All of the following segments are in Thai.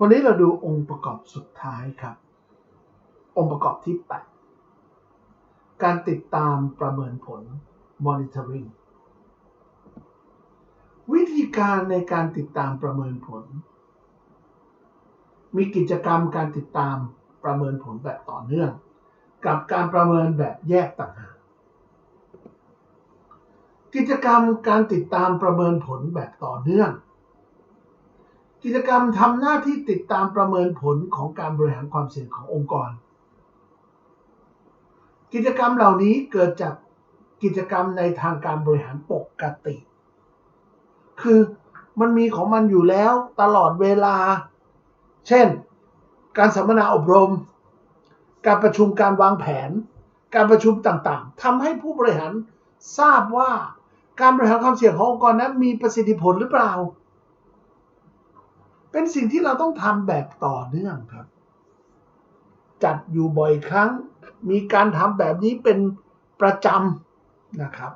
วันนี้เราดูองค์ประกอบสุดท้ายครับ องค์ประกอบที่ 8 การติดตามประเมินผล monitoring วิธีการในการติดตามประเมินผล มีกิจกรรมการติดตามประเมินผลแบบต่อเนื่อง กับการประเมินแบบแยกต่างหากกิจกรรมการติดตามประเมินผลแบบต่อเนื่อง กิจกรรมทำหน้าที่ติดตามประเมินผลของการบริหารความเสี่ยงขององค์กร กิจกรรมเหล่านี้เกิดจากกิจกรรมในทางการบริหารปกติ คือมันมีของมันอยู่แล้วตลอดเวลา เช่น การสัมมนาอบรม การประชุมการวางแผน การประชุมต่างๆทำให้ผู้บริหารทราบว่าการบริหารความเสี่ยงขององค์กรนั้นมีประสิทธิผลหรือเปล่า เป็นสิ่งที่เราต้องทำแบบต่อเนื่องครับ จัดอยู่บ่อยครั้ง มีการทำแบบนี้เป็นประจำนะครับ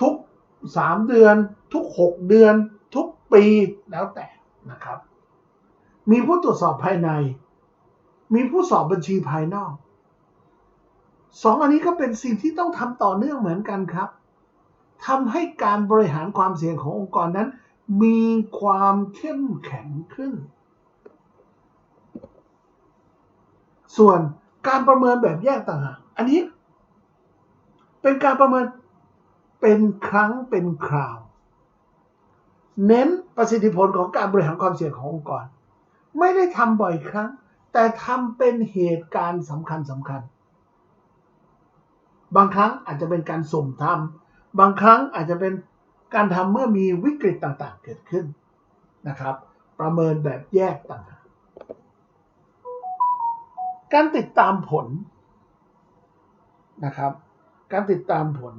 ทุก 3 เดือน ทุก 6 เดือน ทุกปีแล้วแต่นะครับ มีผู้ตรวจสอบภายใน มีผู้สอบบัญชีภายนอกสองอันนี้ก็เป็นสิ่งที่ต้องทำต่อเนื่องเหมือนกันครับทำให้การบริหารความเสี่ยงขององค์กรนั้น มีความเข้มแข็งขึ้น ส่วนการประเมินแบบแยกต่างหากอันนี้ เป็นการประเมินเป็นครั้งเป็นคราว เน้นประสิทธิผลของการบริหารความเสี่ยงขององค์กร ไม่ได้ทำบ่อยครั้ง แต่ทำเป็นเหตุการณ์สำคัญสำคัญ บางครั้งอาจจะเป็นการสุ่มทำบางครั้งอาจจะเป็น การทำเมื่อมีวิกฤตต่างๆ เกิดขึ้นนะครับ ประเมินแบบแยกต่างหากการติดตามผลนะครับ การติดตามผล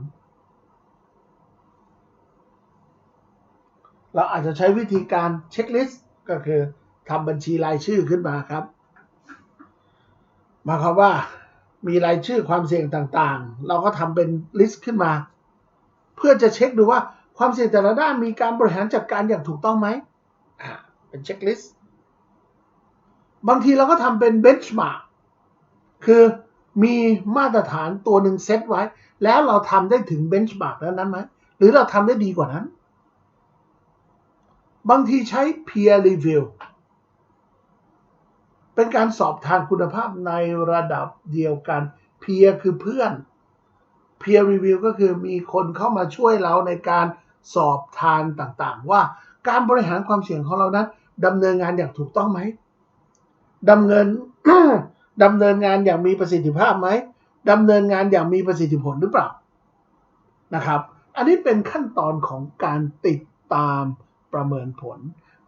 เราอาจจะใช้วิธีการเช็คลิสต์ก็คือทำบัญชีรายชื่อขึ้นมาครับหมายความว่ามีรายชื่อความเสี่ยงต่างๆ เราก็ทำเป็นลิสต์ขึ้นมา เพื่อจะเช็คดูว่า ความเสี่ยงแต่ละด้านมีการบริหารจัดการอย่างถูกต้องไหมอ่าเป็นเช็คลิสต์บางทีเราก็ทำเป็นเบนช์มาร์กคือมีมาตรฐานตัวหนึ่งเซตไว้ แล้วเราทำได้ถึงเบนช์มาร์กนั้นไหมหรือเราทำได้ดีกว่านั้น บางทีใช้ peer review เป็นการสอบทานคุณภาพในระดับเดียวกัน peer คือเพื่อน peer review ก็คือมีคนเข้ามาช่วยเราในการ สอบทานต่างๆ ว่าการบริหารความเสี่ยงของเรานั้นดำเนินงานอย่างถูกต้องไหมดำเนินดำเนินงานอย่างมีประสิทธิภาพไหมดำเนินงานอย่างมีประสิทธิผลหรือเปล่านะครับ อันนี้เป็นขั้นตอนของการติดตามประเมินผล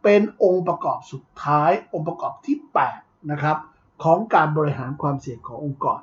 เป็นองค์ประกอบสุดท้าย องค์ประกอบที่ 8 นะครับ ของการบริหารความเสี่ยงขององค์กร